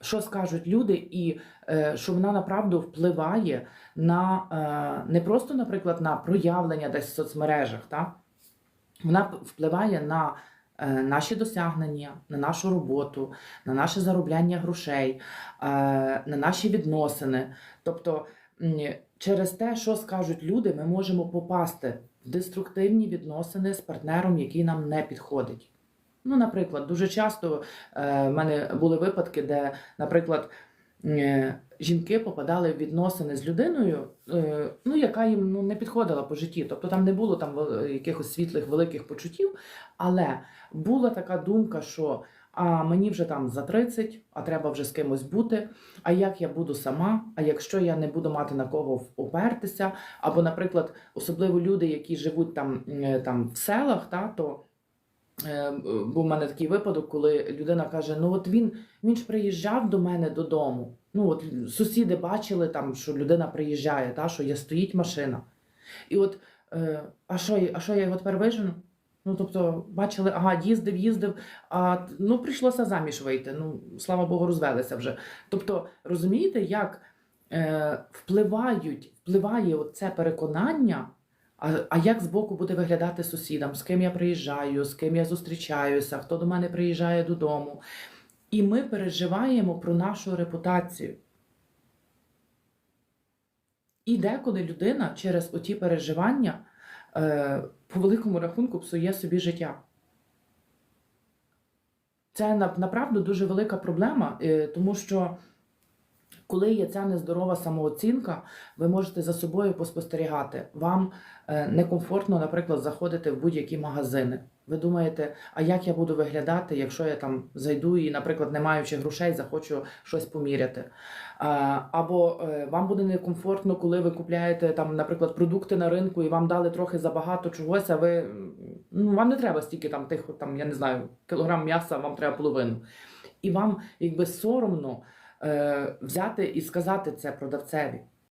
що скажуть люди, і е, що вона направду впливає на е, не просто, наприклад, на проявлення десь в соцмережах, та? вона впливає на е, наші досягнення, на нашу роботу, на наше заробляння грошей, е, на наші відносини. Тобто, через те, що скажуть люди, ми можемо попасти в деструктивні відносини з партнером, який нам не підходить. Ну, наприклад, дуже часто е, в мене були випадки, де, наприклад, е, жінки попадали в відносини з людиною, е, ну, яка їм ну, не підходила по житті. Тобто там не було там якихось світлих великих почуттів, але була така думка, що а мені вже там за 30, а треба вже з кимось бути. А як я буду сама? А якщо я не буду мати на кого опертися? Або, наприклад, особливо люди, які живуть там, там в селах, та, то був у мене такий випадок, коли людина каже: Ну от він, він ж приїжджав до мене додому. Ну от сусіди бачили там, що людина приїжджає, та, що є стоїть машина. І от, е, а що, я- а що я його тепер вижену? Ну, тобто, бачили, ага, їздив, їздив, а ну прийшлося заміж вийти. Ну, слава Богу, розвелися вже. Тобто, розумієте, як е, впливають, впливає це переконання, а, а як збоку буде виглядати сусідам, з ким я приїжджаю, з ким я зустрічаюся, хто до мене приїжджає додому. І ми переживаємо про нашу репутацію. І деколи людина через оті переживання е, по великому рахунку псує собі життя. Це на- направду дуже велика проблема, е, тому що коли є ця нездорова самооцінка, ви можете за собою поспостерігати. Вам е, некомфортно, наприклад, заходити в будь-які магазини. Ви думаєте, а як я буду виглядати, якщо я там зайду і, наприклад, не маючи грошей, захочу щось поміряти. Або е, вам буде некомфортно, коли ви купляєте там, наприклад, продукти на ринку і вам дали трохи забагато чогось, а ви ну, вам не треба стільки там тих, там, я не знаю, кілограм м'яса, вам треба половину. І вам якби соромно е, взяти і сказати це продавцеві.